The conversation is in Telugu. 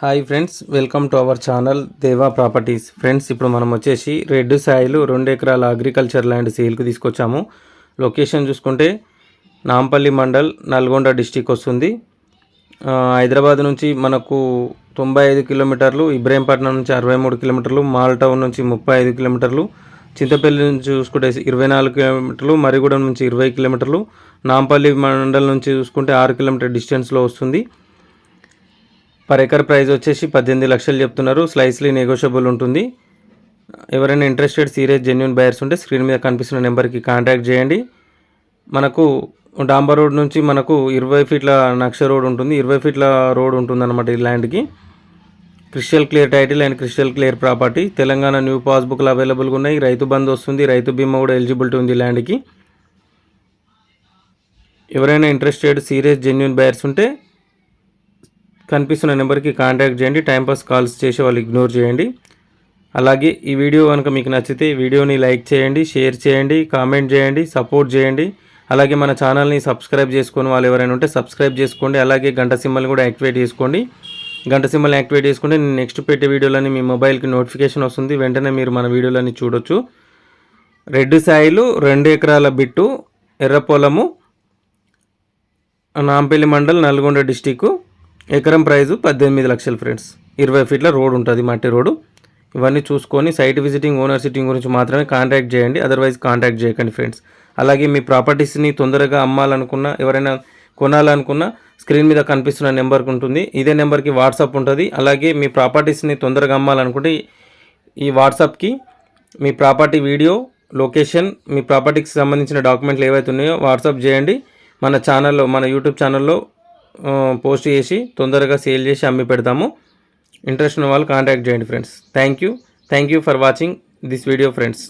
Hi friends welcome to our channel Deva properties. Friends ఇప్పుడు మనం వచ్చేసి రెడ్ సాయిలు రెండు ఎకరాల అగ్రికల్చర్ ల్యాండ్ సేల్కి తీసుకొచ్చాము. లొకేషన్ చూసుకుంటే నాంపల్లి మండల్ నల్గొండ డిస్టిక్ వస్తుంది. హైదరాబాద్ నుంచి మనకు తొంభై ఐదు కిలోమీటర్లు ఇబ్రాహీంపట్నం నుంచి అరవై మూడు కిలోమీటర్లు మాల్ టౌన్ నుంచి ముప్పై ఐదు కిలోమీటర్లు చింతపల్లి నుంచి చూసుకుంటే ఇరవై నాలుగు కిలోమీటర్లు మరిగూడెం నుంచి ఇరవై కిలోమీటర్లు నాంపల్లి మండల్ నుంచి చూసుకుంటే ఆరు కిలోమీటర్ డిస్టెన్స్లో వస్తుంది. పర్ ఎకర్ ప్రైస్ వచ్చేసి పద్దెనిమిది లక్షలు చెప్తున్నారు. స్లైస్లీ నెగోషియబుల్ ఉంటుంది. ఎవరైనా ఇంట్రెస్టెడ్ సీరియస్ జెన్యున్ బయర్స్ ఉంటే స్క్రీన్ మీద కనిపిస్తున్న నెంబర్కి కాంటాక్ట్ చేయండి. మనకు డాంబర్ రోడ్ నుంచి మనకు ఇరవై ఫీట్ల నక్ష రోడ్ ఉంటుంది. ఇరవై ఫీట్ల రోడ్ ఉంటుంది అనమాట ఈ ల్యాండ్కి. Crystal clear title and crystal clear property. Telangana new పాస్బుక్లు అవైలబుల్గా ఉన్నాయి. రైతు బంద్ వస్తుంది. రైతు బీమా కూడా ఎలిజిబిలిటీ ఉంది ల్యాండ్కి. ఎవరైనా ఇంట్రెస్టెడ్ సీరియస్ జెన్యున్ బయర్స్ ఉంటే కనిపిస్తున్న నెంబర్కి కాంటాక్ట్ చేయండి. టైంపాస్ కాల్స్ చేసి వాళ్ళు ఇగ్నోర్ చేయండి. అలాగే ఈ వీడియో కనుక మీకు నచ్చితే వీడియోని లైక్ చేయండి షేర్ చేయండి కామెంట్ చేయండి సపోర్ట్ చేయండి. అలాగే మన ఛానల్ని సబ్స్క్రైబ్ చేసుకుని వాళ్ళు ఎవరైనా ఉంటే సబ్స్క్రైబ్ చేసుకోండి. అలాగే గంట సింబల్ని కూడా యాక్టివేట్ చేసుకోండి. గంట సింబల్ యాక్టివేట్ చేసుకుంటే నేను నెక్స్ట్ పెట్టే వీడియోలని మీ మొబైల్కి నోటిఫికేషన్ వస్తుంది. వెంటనే మీరు మన వీడియోలని చూడొచ్చు. రెడ్ సాయిలు రెండు ఎకరాల బిట్టు ఎర్ర పొలము నాంపల్లి మండల్ నల్గొండ డిస్టిక్ ఎకరం ప్రైజు పద్దెనిమిది లక్షలు ఫ్రెండ్స్. ఇరవై ఫీట్ల రోడ్ ఉంటుంది మట్టి రోడ్డు. ఇవన్నీ చూసుకొని సైట్ విజిటింగ్ ఓనర్ సిట్టింగ్ గురించి మాత్రమే కాంటాక్ట్ చేయండి. అదర్వైజ్ కాంటాక్ట్ చేయకండి ఫ్రెండ్స్. అలాగే మీ ప్రాపర్టీస్ని తొందరగా అమ్మాలనుకున్నా ఎవరైనా కొనాలనుకున్నా స్క్రీన్ మీద కనిపిస్తున్న నెంబర్కి ఉంటుంది. ఇదే నెంబర్కి వాట్సాప్ ఉంటుంది. అలాగే మీ ప్రాపర్టీస్ని తొందరగా అమ్మాలనుకుంటే ఈ వాట్సాప్కి మీ ప్రాపర్టీ వీడియో లొకేషన్ మీ ప్రాపర్టీకి సంబంధించిన డాక్యుమెంట్లు ఏవైతే ఉన్నాయో వాట్సాప్ చేయండి. మన ఛానల్లో మన యూట్యూబ్ ఛానల్లో పోస్ట్ చేసి తొందరగా సేల్ చేసి అమ్మి పెడతాము. ఇంట్రెస్ట్ ఉన్న వాళ్ళు కాంటాక్ట్ చేయండి friends. Thank you thank you for watching this video friends